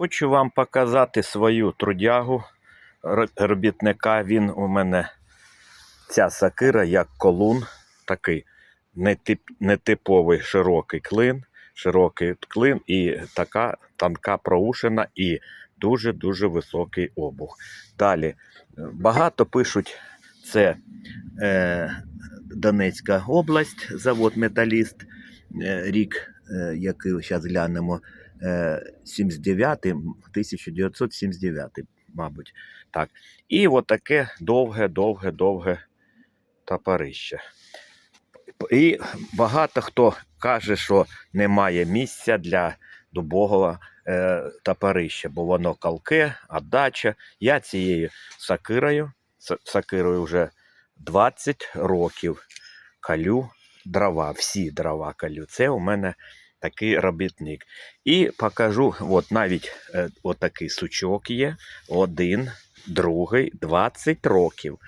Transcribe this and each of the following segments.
Хочу вам показати свою трудягу робітника. Він у мене ця сакира, як колун, такий нетип, нетиповий широкий клин, широкий клин і така тонка проушина і дуже-дуже високий обух. Далі багато пишуть це е, Донецька область, завод Металіст, е, рік, е, який зараз глянемо, 79 1979, мабуть. Так. І отаке довге, довге, довге топорище. І багато хто каже, що немає місця для дубового е, топорища, бо воно калке, отдача. Я цією сакирою, сакирою вже 20 років калю дрова, всі дрова калю. Це у мене такий робітник. І покажу, от навіть е, от такий сучок є, один, другий, 20 років.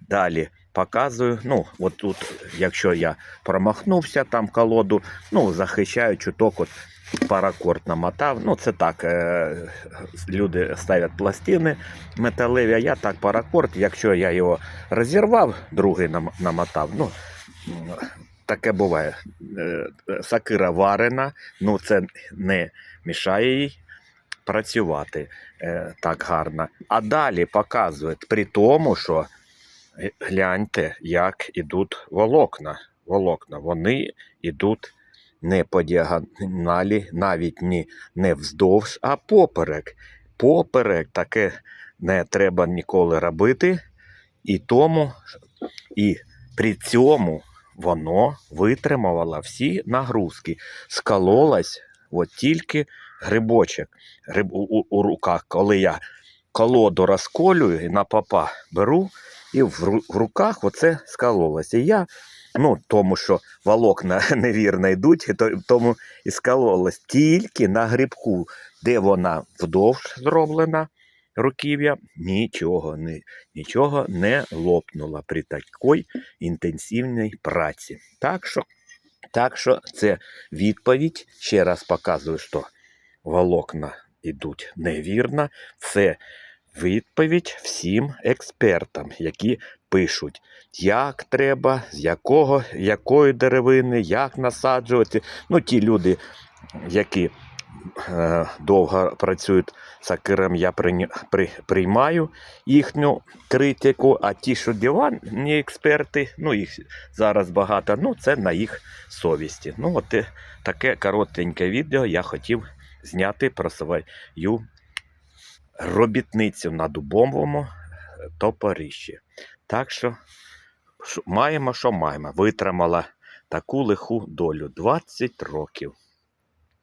Далі показую, ну, от тут, якщо я промахнувся там колоду, ну, захищаю чуток, от паракорд намотав. Ну, це так, е, люди ставлять пластини металеві, а я так паракорд, якщо я його розірвав, другий нам- намотав, ну, таке буває. Е, Сакира варена, ну це не мішає їй працювати е, так гарно. А далі показує, при тому, що гляньте, як ідуть волокна. волокна. Вони йдуть не по діагоналі, навіть не, не вздовж, а поперек. Поперек таке не треба ніколи робити. І тому, і при цьому воно витримувало всі нагрузки. Скололась от тільки грибочок гриб, у, у, у руках, коли я колоду розколюю і на попа беру, і в, в руках оце скололося. І я, ну, тому що волокна невірно йдуть, то, тому і скололось тільки на грибку, де вона вдовж зроблена, руків'я, нічого не, нічого не лопнуло при такій інтенсивній праці. Так що, так що це відповідь. Ще раз показую, що волокна йдуть невірно. Це відповідь всім експертам, які пишуть, як треба, з якого, якої деревини, як насаджувати. Ну, ті люди, які довго працюють сакиром, я приймаю їхню критику, а ті, що диванні експерти, ну їх зараз багато, ну це на їх совісті. Ну, от е, таке коротеньке відео я хотів зняти про свою робітницю на дубовому е, топорищі. Так що- маємо, що маємо. Витримала таку лиху долю 20 років.